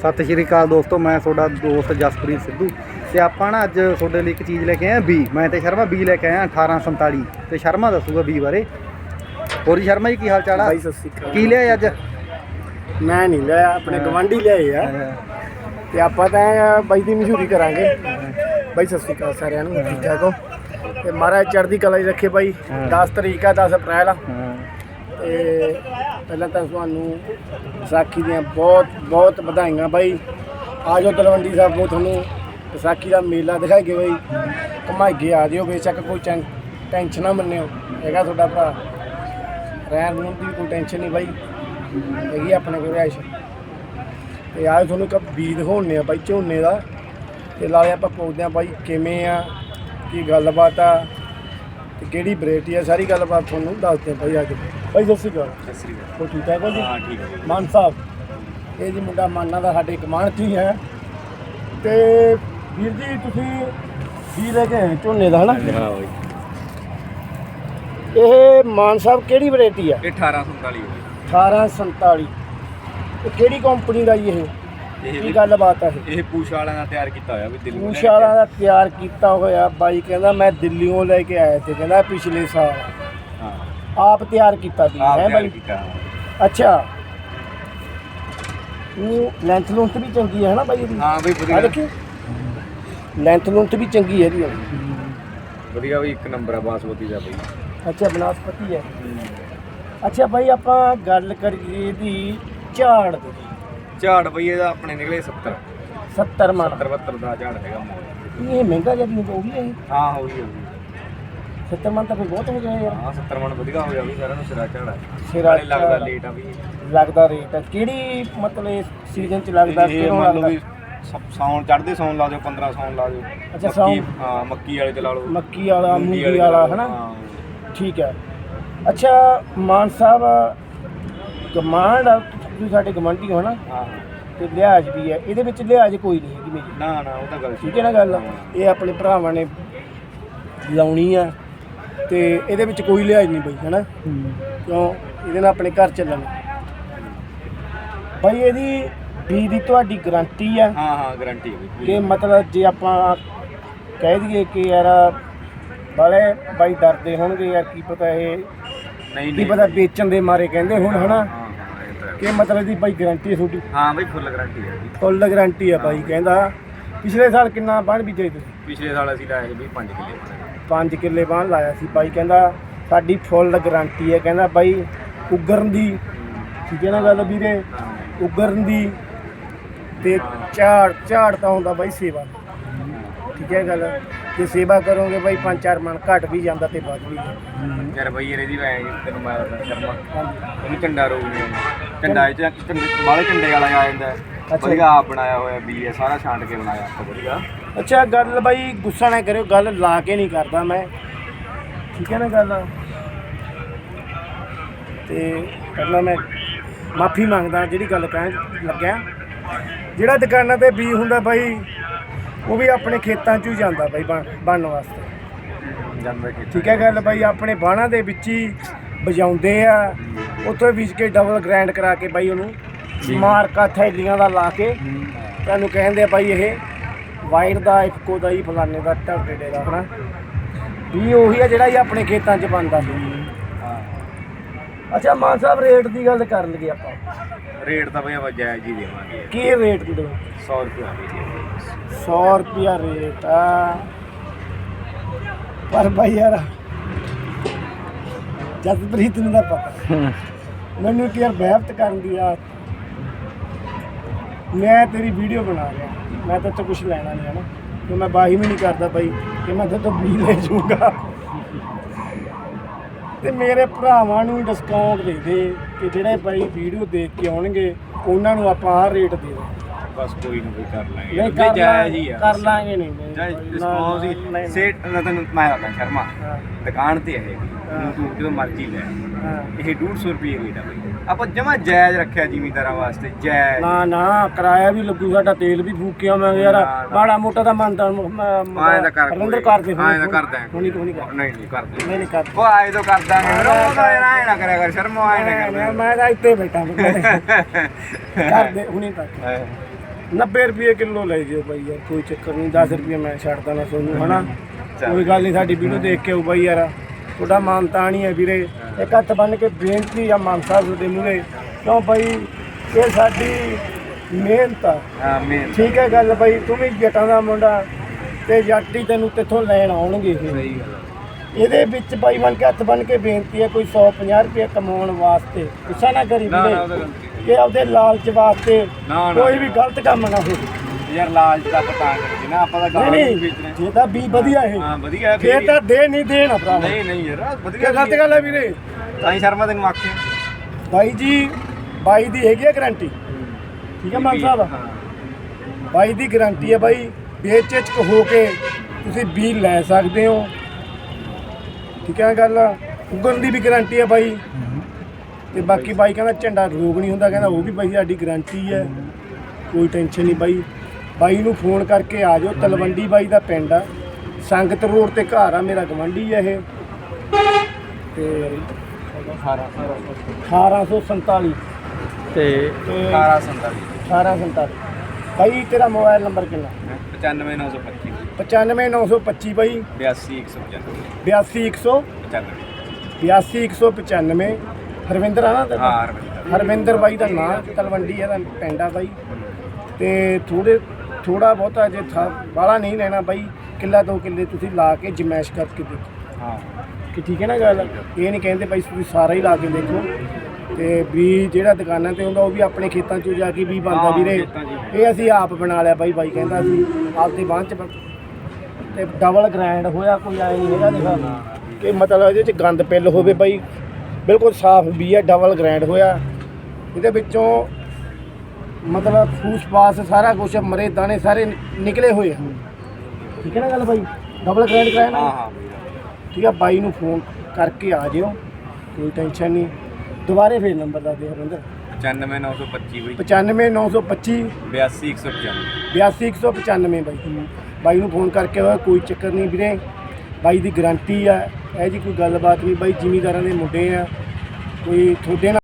ਸਤਿ ਸ਼੍ਰੀ ਅਕਾਲ ਦੋਸਤੋ ਮੈਂ ਤੁਹਾਡਾ ਦੋਸਤ ਜਸਪ੍ਰੀਤ ਸਿੱਧੂ ਤੇ ਆਪਾਂ ਨਾ ਅੱਜ ਤੁਹਾਡੇ ਲਈ ਇੱਕ ਚੀਜ਼ ਲੈ ਕੇ ਆਏ ਆ ਬੀ। ਮੈਂ ਤੇ ਸ਼ਰਮਾ ਬੀ ਲੈ ਕੇ ਆਇਆ 1847 ਤੇ ਸ਼ਰਮਾ ਦੱਸੂਗਾ ਬੀ ਬਾਰੇ। ਹੋਰ ਜੀ ਸ਼ਰਮਾ ਜੀ ਕੀ ਹਾਲ ਚਾਲ ਆ? ਬਾਈ ਸਤਿ ਸ਼੍ਰੀ ਅਕਾਲ। ਕੀ ਲਿਆ ਅੱਜ? ਮੈਂ ਨਹੀਂ ਲਿਆ ਆਪਣੇ ਗਵਾਂਢੀ ਲਿਆਏ ਆ। ਤੇ ਆਪਾਂ ਤਾਂ ਬਾਈ ਦੀ ਮਸ਼ਹੂਰੀ ਕਰਾਂਗੇ। ਬਾਈ ਸਤਿ ਸ਼੍ਰੀ ਅਕਾਲ ਸਾਰਿਆਂ ਨੂੰ ਠੀਕ ਠਾਕ ਹੋ? ਤੇ ਮਹਾਰਾਜ ਚੜ੍ਹਦੀ ਕਲਾ 'ਚ ਰੱਖੇ ਬਾਈ। 10 ਤਰੀਕ ਆ 10 ਅਪ੍ਰੈਲ ਆ। ਤੇ ਪਹਿਲਾਂ ਤਾਂ ਤੁਹਾਨੂੰ ਵਿਸਾਖੀ ਦੀਆਂ ਬਹੁਤ ਬਹੁਤ ਵਧਾਈਆਂ ਬਾਈ। ਆਜੋ ਤਲਵੰਡੀ ਸਾਹਿਬ ਨੂੰ ਤੁਹਾਨੂੰ ਵਿਸਾਖੀ ਦਾ ਮੇਲਾ ਦਿਖਾਈਏ ਬਾਈ। ਘਮਾਈਏ ਆ ਜਿਓ, ਬੇਸ਼ੱਕ ਕੋਈ ਟੈਂ- ਟੈਨਸ਼ਨ ਨਾ ਮੰਨਿਓ। ਹੈਗਾ ਤੁਹਾਡਾ ਭਰਾ। ਰਹਿਣ ਰੂਣ ਦੀ ਕੋਈ ਟੈਨਸ਼ਨ ਨਹੀਂ ਬਾਈ। ਹੈਗੀ ਆਪਣੇ ਕੋਲ ਰਿਹਾਇਸ਼। ਤੇ ਆਜ ਤੁਹਾਨੂੰ ਇੱਕ ਬੀਜ ਦਿਖਾਉਣੇ ਆ ਬਾਈ, ਝੋਨੇ ਦਾ। ਤੇ ਨਾਲੇ ਆਪਾਂ ਪੁੱਛਦੇ ਆ ਬਾਈ, ਕਿਵੇਂ ਆ? ਕੀ ਗੱਲਬਾਤ ਆ? ਤੇ ਕਿਹੜੀ ਵੈਰਾਈਟੀ ਆ ਸਾਰੀ ਗੱਲਬਾਤ ਤੁਹਾਨੂੰ ਦੱਸਦੇ ਆ ਬਾਈ ਅੱਜ। ਬਾਈ ਸਤਿ ਸ਼੍ਰੀ ਅਕਾਲ। ਸਤਿ ਸ੍ਰੀ ਅਕਾਲ। ਹੋ ਠੀਕ ਹੋ ਜੀ? ਹਾਂ ਠੀਕ ਹੈ। ਮਾਨ ਸਾਹਿਬ ਇਹ ਜੀ ਮੁੰਡਾ ਮਾਨਾ ਦਾ ਸਾਡੇ ਕਮਾਨ ਚ ਹੈ। ਤੇ ਵੀਰ ਜੀ ਤੁਸੀਂ ਵੀ ਲੈ ਕੇ ਆਏ ਝੋਨੇ ਦਾ ਹਨਾ? ਹਾਂ ਬਾਈ। ਇਹ ਮਾਨ ਸਾਹਿਬ ਕਿਹੜੀ ਵੈਰਾਈਟੀ ਆ? ਇਹ 1839 ਹੋ 1847 ਇਹ ਕਿਹੜੀ ਕੰਪਨੀ ਦਾ ਜੀ ਇਹ? ਕੀ ਗੱਲਬਾਤ ਆ ਇਹ? ਪੂਛ ਵਾਲਿਆਂ ਦਾ ਤਿਆਰ ਕੀਤਾ ਹੋਇਆ ਵੀ ਦਿੱਲੀ ਤੋਂ ਲੈ ਕੇ। ਪੂਸ਼ਾਲਾ ਦਾ ਤਿਆਰ ਕੀਤਾ ਹੋਇਆ। ਬਾਈ ਕਹਿੰਦਾ ਮੈਂ ਦਿੱਲੀੋਂ ਲੈ ਕੇ ਆਇਆ ਸੀ। ਕਹਿੰਦਾ ਪਿਛਲੇ ਸਾਲ। ਹਾਂ। ਆਪ ਤਿਆਰ ਕੀਤਾ ਸੀ ਆਪ ਹੈ ਤਿਆਰ ਬਾਈ? ਕੀਤਾ ਹਾਂ। ਅੱਛਾ। ਇਹ ਲੈਂਥ ਲੁੰਥ ਵੀ ਚੰਗੀ ਹੈ ਨਾ ਬਾਈ ਇਹਦੀ? ਹਾਂ ਬਈ ਆ ਵਧੀਆ ਦੇਖੀ? ਲੈਂਥ ਲੁੰਥ ਵੀ ਚੰਗੀ ਹੈ ਇਹਦੀ ਵਧੀਆ ਬਈ ਇੱਕ ਨੰਬਰ ਆ ਬਾਸਮਤੀ ਦਾ ਬਈ। ਅੱਛਾ ਬਨਾਸਪਤੀ ਹੈ ਅੱਛਾ ਬਾਈ ਆਪਾਂ ਗੱਲ ਕਰੀਏ ਇਹਦੀ ਝਾੜ ਦੀ। ਝਾੜ ਬਈ ਇਹਦਾ ਆਪਣੇ ਨਿਕਲੇ 70 70 ਮਣ 70 72 ਦਾ ਝਾੜ ਹੈਗਾ ਮੋੜ। ਇਹ ਮਹਿੰਗਾ ਜਿਹਾ ਨਹੀਂ ਗਿਆ ਇਹ? ਹਾਂ ਹੋ ਗਈ ਹੋ ਗਈ 70 ਮਣ ਤਾਂ ਫਿਰ ਬਹੁਤ ਹੋ ਗਿਆ ਯਾਰ। ਹਾਂ 70 ਮਣ ਵਧੀਆ ਹੋ ਗਿਆ ਵੀ ਸਾਰਿਆਂ ਨੂੰ ਸਿਰਾ ਝਾੜ ਸਿਰਾ ਨਾਲੇ ਲੱਗਦਾ ਝਾੜ। ਲੇਟ ਆ ਵੀ। ਲੱਗਦਾ ਰੇਟ ਕਿਹੜੀ ਮਤਲਬ ਸੀਜ਼ਨ ਚ ਲੱਗਦਾ ਇਹ ਕਿਉਂ ਮੰਨ ਲਓ ਲੱਗਦਾ? ਵੀ ਸ- ਸਾਉਣ ਚੜ੍ਹਦੇ ਸਾਉਣ ਲਾ ਦਿਓ 15 ਸਾਉਣ ਲਾ ਦਿਓ। ਅੱਛਾ, ਮੱਕੀ- ਸਾਉਣ। ਹਾਂ ਮੱਕੀ ਵਾਲੇ ਤੇ ਲਾ ਲਓ। ਮੱਕੀ ਵਾਲਾ ਮੂੰਗੀ ਵਾਲੇ ਹਨਾ? ਹਾਂ। ਠੀਕ ਹੈ। ਅੱਛਾ ਮਾਨ ਸਾਹਿਬ ਕਮਾਂਡ ਤੁਸੀਂ ਸਾਡੇ ਗਮੰਡੀ ਹੋ ਨਾ ਹਾਂ। ਤੇ ਲਿਹਾਜ਼ ਵੀ ਹੈ। ਇਹਦੇ ਵਿੱਚ ਲਿਹਾਜ਼ ਕੋਈ ਨਹੀਂ ਹੈਗੀ ਮੇਰੀ। ਨਾ ਨਾ ਉਹ ਤਾਂ ਗੱਲ ਠੀਕ ਹੈ ਨਾ ਗੱਲ? ਇਹ ਆਪਣੇ ਭਰਾਵਾਂ ਨੇ ਲਾਉਣੀ ਆ ਤੇ ਇਹਦੇ ਵਿੱਚ ਕੋਈ ਲਿਹਾਜ਼ ਨਹੀਂ ਬਈ ਹੈਨਾ? ਕਿਉਂ? ਇਹਦੇ ਨਾਲ ਆਪਣੇ ਘਰ ਚੱਲਣਾ। ਭਾਈ ਇਹਦੀ ਬੀ ਦੀ ਤੁਹਾਡੀ ਗਾਰੰਟੀ ਆ। ਹਾਂ ਹਾਂ ਗਾਰੰਟੀ ਹੈ ਬਈ ਕਿ ਮਤਲਬ ਜੇ ਆਪਾਂ ਕਹਿ ਦਈਏ ਕਿ ਯਾਰ ਬਾਲੇ ਬਾਈ ਡਰਦੇ ਹੋਣਗੇ ਯਾਰ ਕੀ ਪਤਾ ਇਹ ਨਹੀਂ ਨਹੀਂ। ਪਤਾ ਵੇਚਣ ਦੇ ਮਾਰੇ ਕਹਿੰਦੇ ਹੁਣ ਹਨਾ? ਇਹ ਮਤਲਬ ਦੀ ਬਾਈ ਗਾਰੰਟੀ ਹੈ ਤੁਹਾਡੀ? ਹਾਂ ਬਈ ਫੁੱਲ ਗਾਰੰਟੀ ਹੈ ਜੀ। ਫੁੱਲ ਗਾਰੰਟੀ ਆ ਬਾਈ ਕਹਿੰਦਾ ਪਿਛਲੇ ਸਾਲ ਕਿੰਨਾ ਬਾਣ ਬੀਜੇ ਤੁਸੀਂ? ਪਿਛਲੇ ਸਾਲ ਅਸੀਂ ਲਾਏ ਸੀ ਬਈ 5 ਕਿੱਲੇ 5 ਕਿੱਲੇ ਬਾਣ ਲਾਇਆ ਸੀ ਬਾਈ ਕਹਿੰਦਾ ਸਾਡੀ ਫੁੱਲ ਗਾਰੰਟੀ ਹੈ ਕਹਿੰਦਾ ਬਾਈ ਉਗਰਨ ਦੀ ਠੀਕ ਹੈ ਨਾ ਗੱਲ ਵੀਰੇ? ਉਗਰਨ ਦੀ ਤੇ ਝਾੜ ਝਾੜ ਤਾਂ ਹੁੰਦਾ ਬਾਈ ਸੇਵਾ ਠੀਕ ਹੈ ਗੱਲ? ਜੇ ਸੇਵਾ ਕਰੋਗੇ ਬਾਈ ਪੰਜ ਚਾਰ ਮਣ ਘਟ ਵੀ ਜਾਂਦਾ ਤੇ ਵੱਧ ਵੀ ਜਾਂਦਾ। ਯਾਰ ਬਈ ਇਹਦੇ ਦੀ ਮੈਂ ਤੈਨੂੰ ਮੈਂ ਦੱਸਦਾ ਸ਼ਰਮਾ। ਹਾਂਜੀ। ਉਹਨੂੰ ਝੰਡਾ ਰੋਗ ਨੇ ਝੰਡਾ ਇਹ ਚ ਬਾਲੇ ਝੰਡੇ ਵਾਲਾ ਆ ਜਾਂਦਾ ਹੈ। ਅੱਛਾ। ਵਧੀਆ ਆਪ ਬਣਾਇਆ ਹੋਇਆ ਵੀ ਹੈ ਸਾਰਾ ਛਾਂਟ ਕੇ ਬਣਾਇਆ। ਆਪਾਂ ਵਧੀਆ। ਅੱਛਾ ਗੱਲ ਬਾਈ ਗੁੱਸਾ ਨਾ ਕਰਿਓ ਗੱਲ ਲਾ ਕੇ ਨਹੀਂ ਕਰਦਾ ਮੈਂ। ਠੀਕ ਹੈ ਨਾ ਗੱਲ? ਤੇ ਪਹਿਲਾਂ ਮੈਂ ਮਾਫੀ ਮੰਗਦਾ ਜਿਹੜੀ ਗੱਲ ਕਹਿਣ ਲੱਗਿਆ। ਜਿਹੜਾ ਦੁਕਾਨਾਂ ਤੇ ਬੀ ਹੁੰਦਾ ਬਾਈ ਉਹ ਵੀ ਆਪਣੇ ਖੇਤਾਂ 'ਚ ਹੀ ਜਾਂਦਾ ਬਾਈ ਬਣ- ਬਣਨ ਵਾਸਤੇ। ਜਾਂਦਾ ਕਿ ਠੀਕ ਹੈ ਗੱਲ ਬਾਈ ਆਪਣੇ ਬਾਣਾ ਦੇ ਵਿੱਚ ਹੀ ਵਜਾਉਂਦੇ ਆ। ਉੱਥੇ ਵਿੱਚ ਕੇ ਡਬਲ ਗ੍ਰਾਈਂਡ ਕਰਾ ਕੇ ਬਾਈ ਉਹਨੂੰ ਮਾਰਕਾ ਥੈਲੀਆਂ ਦਾ ਲਾ ਕੇ ਤੁਹਾਨੂੰ ਕਹਿੰਦੇ ਆ ਬਾਈ ਇਹ ਵਾਈਟ ਦਾ ਇੱਕੋ ਦਾ ਹੀ ਫਲਾਣੇ ਦਾ ਢਾਡੇ ਦਾ ਹਨਾ? ਵੀ ਉਹੀ ਆ ਜਿਹੜਾ ਹੀ ਆਪਣੇ ਖੇਤਾਂ 'ਚ ਬਣਦਾ। ਸੀ ਅੱਛਾ ਮਾਨ ਸਾਹਿਬ ਰੇਟ ਦੀ ਗੱਲ ਕਰ ਲਈਏ ਆਪਾਂ। ਰੇਟ ਤਾਂ ਬਈ ਆਪਾਂ ਜਾਇਜ਼ ਹੀ ਦੇਵਾਂਗੇ। ਕੀ ਰੇਟ ਦੀ ਦੋ 100 ਰੁਪਏ ਦੀ ਦੇ 100 ਰੁਪਿਆ ਰੇਟ ਆ। ਪਰ ਬਾਈ ਯਾਰ ਜਸਪ੍ਰੀਤ ਨੂੰ ਦਾ ਪਤਾ। ਮੈਨੂੰ ਕਿ ਯਾਰ ਬਹਿਬਤ ਕਰਨ ਦੀ ਆ ਮੈਂ ਤੇਰੀ ਵੀਡੀਓ ਬਣਾ ਰਿਹਾ। ਮੈਂ ਤਾਂ ਕੁਝ ਲੈਣਾ ਨਹੀਂ ਹੈ ਨਾ ਤੇ ਮੈਂ ਬਾਈ ਵੀ ਨਹੀਂ ਕਰਦਾ ਬਾਈ ਕਿ ਮੈਂ ਤੇ ਤੋਂ ਵੀ ਲੈ ਜਾਊਗਾ। ਤੇ ਮੇਰੇ ਭਰਾਵਾਂ ਨੂੰ ਡਿਸਕਾਊਂਟ ਦੇ ਦੇ ਕਿ ਜਿਹੜੇ ਬਾਈ ਵੀਡੀਓ ਦੇਖ ਕੇ ਆਉਣਗੇ, ਉਹਨਾਂ ਨੂੰ ਆਪਾਂ ਆਹ ਰੇਟ ਦੇ ਦੇ। ਬਸ ਕੋਈ ਨਾ ਕੋਈ ਕਰ ਲਾਂਗੇ। ਨਹੀਂ ਕਰ ਜਾਇਜ਼ ਹੀ ਆ। ਕਰ ਲਾਂਗੇ ਨਹੀਂ ਜਾਇਜ਼ ਰਿਸਪੌਂਸ ਹੀ। ਸੇਟ ਮੈਂ ਤੈਨੂੰ ਮੈਂ ਦੱਸਦਾ ਸ਼ਰਮਾ। ਦੁਕਾਨ ਤੇ ਹੈ। ਤੂੰ ਜਦੋਂ ਮਰਜ਼ੀ ਲੈ ਹਾਂ। ਇਹ 150 ਰੁਪਏ ਰੇਟ ਆ ਬਈ। ਆਪਾਂ ਜਮਾ ਜਾਇਜ਼ ਰੱਖਿਆ ਜ਼ਿਮੀਂਦਾਰਾਂ ਵਾਸਤੇ ਜਾਇਜ਼। ਨਾ ਨਾ ਕਿਰਾਇਆ ਵੀ ਲੱਗੂ ਸਾਡਾ ਤੇਲ ਵੀ ਫੂਕ ਕੇ ਆਵਾਂਗੇ ਯਾਰ। ਨਾ, ਨਾ। ਮਾੜਾ ਮੋਟਾ ਤਾਂ ਮੰਨਦਾ ਆਏ ਤਾਂ ਕਰ ਰੰਦਰ ਕਰਦੇ ਆਏ ਤਾਂ ਕਰਦਾ ਹੁਣੀ ਹੁਣੀ ਕਰ ਨਹੀਂ ਨਹੀਂ ਕਰਦੇ ਨਹੀਂ ਨਹੀਂ ਕਰ ਉਹ ਆਏ ਤਾਂ ਕਰਦਾ ਨਹੀਂ ਉਹ ਤਾਂ ਐ ਨਾ ਕਰਿਆ ਕਰ ਸ਼ਰਮਾ ਆਏ ਨਾ ਮੈਂ ਕਰ। ਮੈਂ ਤਾਂ ਇੱਥੇ ਬੈਠਾ। ਕਰਦੇ ਹੁਣੀ ਕਰ 90 ਰੁਪਏ ਕਿਲੋ ਲੈ ਜਿਓ ਬਾਈ ਯਾਰ ਕੋਈ ਚੱਕਰ ਨਹੀਂ 10 ਰੁਪਏ ਮੈਂ ਛੱਡਦਾ ਨਾ ਤੁਹਾਨੂੰ ਹਨਾ? ਕੋਈ ਗੱਲ ਨਹੀਂ ਸਾਡੀ ਵੀਡੀਓ ਦੇਖ ਕੇ ਆਓ ਬਾਈ ਯਾਰ। ਤੁਹਾਡਾ ਮਾਨਤਾ ਨਹੀਂ ਹੈ ਵੀਰੇ। ਇੱਕ ਹੱਥ ਬੰਨ ਕੇ ਬੇਨਤੀ ਆ ਮਾਨ ਸਾਹਿਬ ਦੇ ਮੂਹਰੇ। ਕਿਉਂ ਬਾਈ? ਇਹ ਸਾਡੀ ਮਿਹਨਤ ਆ। ਹਾਂ ਮੇਨ ਠੀਕ ਹੈ ਗੱਲ ਬਾਈ ਤੂੰ ਵੀ ਜੱਟਾਂ ਦਾ ਮੁੰਡਾ ਤੇ ਜੱਟ ਹੀ ਤੈਨੂੰ ਕਿੱਥੋਂ ਲੈਣ ਆਉਣਗੇ ਇਹ? ਸਹੀ ਗੱਲ ਇਹਦੇ ਵਿੱਚ ਬਾਈ ਬਣ ਕੇ ਹੱਥ ਬਣ ਕੇ ਬੇਨਤੀ ਹੈ ਕੋਈ 150 ਰੁਪਏ ਕਮਾਉਣ ਵਾਸਤੇ। ਗੁੱਸਾ ਨਾ ਕਰੀ ਵੀਰੇ। ਕਿ ਆਪਦੇ ਲਾਲਚ ਵਾਸਤੇ ਨਾ, ਨਾ। ਕੋਈ ਵੀ ਗਲਤ ਕੰਮ ਨਾ ਹੋਵੇ। ਯਾਰ ਲਾਲਚ ਦਾ ਪਤਾ ਕਰੀਏ ਨਾ ਆਪਾਂ ਤਾਂ ਗਾਣਾ ਨਹੀਂ ਨਹੀਂ ਵੇਚਣਾ ਜੇ ਤਾਂ ਵੀ ਵਧੀਆ ਇਹ। ਹਾਂ ਵਧੀਆ ਹੈ ਫੇਰ ਤਾਂ ਦੇ ਨਹੀਂ ਦੇਣਾ ਭਰਾ ਨਹੀਂ ਨਹੀਂ ਯਾਰ ਵਧੀਆ ਗਲਤ ਗੱਲ ਹੈ ਵੀਰੇ? ਤਾਂ ਹੀ ਸ਼ਰਮਾ ਤੈਨੂੰ ਆਖਿਆ ਬਾਈ ਜੀ ਬਾਈ ਦੀ ਹੈਗੀ ਹੈ ਗਾਰੰਟੀ ਠੀਕ ਹੈ ਮਾਨ ਸਾਹਿਬ? ਹਾਂ। ਬਾਈ ਦੀ ਗਾਰੰਟੀ ਹੈ ਬਾਈ ਬੇਚਿਚਕ ਹੋ ਕੇ ਤੁਸੀਂ ਬੀ ਲੈ ਸਕਦੇ ਹੋ। ਠੀਕ ਹੈ ਗੱਲ ਉਗਣ ਦੀ ਵੀ ਗਾਰੰਟੀ ਹੈ ਬਾਈ। ਤੇ ਬਾਕੀ ਬਾਈ ਕਹਿੰਦਾ ਝੰਡਾ ਰੋਗ ਨਹੀਂ ਹੁੰਦਾ ਕਹਿੰਦਾ ਉਹ ਵੀ ਬਾਈ ਸਾਡੀ ਗਾਰੰਟੀ ਹੈ। ਕੋਈ ਟੈਨਸ਼ਨ ਨਹੀਂ ਬਾਈ। ਬਾਈ ਨੂੰ ਫੋਨ ਕਰਕੇ ਆ ਜਾਓ ਤਲਵੰਡੀ ਬਾਈ ਦਾ ਪਿੰਡ ਆ। ਸੰਗਤ ਰੋਡ ਤੇ ਘਰ ਆ ਮੇਰਾ ਗਵੰਡੀ ਆ ਇਹ। ਤੇ 1847 ਤੇ ਤੇ 1847 1847 ਬਾਈ ਤੇਰਾ ਮੋਬਾਈਲ ਨੰਬਰ ਕਿੰਨਾ? 95925 95925 ਬਾਈ। 82195 82100 82195 ਹਰਵਿੰਦਰ ਆ ਨਾ ਤੇਰਾ? ਹਾਂ ਅਰਵਿੰਦ ਹਰਵਿੰਦਰ ਬਾਈ ਦਾ ਨਾਮ ਤਲਵੰਡੀ ਇਹਦਾ ਪਿੰਡ ਆ ਬਾਈ। ਤੇ ਥੋੜੇ ਥੋੜਾ ਬਹੁਤਾ ਜੇ ਥਾ ਬਾਲਾ ਨਹੀਂ ਲੈਣਾ ਬਾਈ। ਕਿੱਲਾ ਦੋ ਕਿੱਲੇ ਤੁਸੀਂ ਲਾ ਕੇ ਜਮੈਸ਼ ਕਰਕੇ ਦੇਖੋ। ਹਾਂ। ਕਿ ਠੀਕ ਹੈ ਨਾ ਗੱਲ? ਇਹ ਨਹੀਂ ਕਹਿੰਦੇ ਬਾਈ ਤੁਸੀਂ ਸਾਰਾ ਹੀ ਲਾ ਕੇ ਦੇਖੋ। ਤੇ ਵੀ ਜਿਹੜਾ ਦੁਕਾਨਾਂ ਤੇ ਹੁੰਦਾ ਉਹ ਵੀ ਆਪਣੇ ਖੇਤਾਂ 'ਚੋਂ ਜਾ ਕੇ ਵੀ ਬਣਦਾ ਹਾਂ, ਵੀਰੇ। ਖੇਤਾਂ 'ਚ। ਹੀ। ਇਹ ਅਸੀਂ ਆਪ ਬਣਾ ਲਿਆ ਬਾਈ ਬਾਈ ਕਹਿੰਦਾ ਸੀ। ਆਪਦੇ ਬਾਂਹ 'ਚ ਬ- ਤੇ ਡਬਲ ਗ੍ਰਾਈਂਡ ਹੋਇਆ ਕੋਈ ਆਏ ਨਹੀਂ ਹੈਗਾ ਦੇਖਾ। ਕਿ ਮਤਲਬ ਇਹਦੇ 'ਚ ਗੰਦ ਪਿੱਲ ਹੋਵੇ ਬਾਈ। ਬਿਲਕੁਲ ਸਾਫ਼ ਵੀ ਹੈ ਡਬਲ ਗ੍ਰਾਈਂਡ ਹੋਇਆ। ਇਹਦੇ ਵਿੱਚੋਂ ਮਤਲਬ ਫੂਸ ਪਾਸ ਸਾਰਾ ਕੁਝ ਮਰੇ ਦਾਣੇ ਸਾਰੇ ਨਿਕਲੇ ਹੋਏ ਆ ਠੀਕ ਹੈ ਨਾ ਗੱਲ ਬਾਈ? ਡਬਲ ਗ੍ਰਾਈਂਡ ਕਰਾਇਆ ਨਾ? ਹਾਂ ਹਾਂ। ਠੀਕ ਆ ਬਾਈ ਨੂੰ ਫੋਨ ਕਰਕੇ ਆ ਜਿਓ ਕੋਈ ਟੈਨਸ਼ਨ ਨਹੀਂ। ਦੁਬਾਰੇ ਫੇਰ ਨੰਬਰ ਦੱਸ ਦੇ ਹਰਿੰਦਰ 95925 ਬਈ। 95925 82195 82195 ਬਾਈ। ਬਾਈ ਨੂੰ ਫੋਨ ਕਰਕੇ ਹੋਇਆ ਕੋਈ ਚੱਕਰ ਨਹੀਂ ਵੀਰੇ। ਬਾਈ ਦੀ ਗਾਰੰਟੀ ਆ। ਇਹ ਜੀ ਕੋਈ ਗੱਲਬਾਤ ਨਹੀਂ ਬਾਈ ਜ਼ਿਮੀਦਾਰਾਂ ਦੇ ਮੁੰਡੇ ਆ। ਕੋਈ ਤੁਹਾਡੇ ਨਾਲ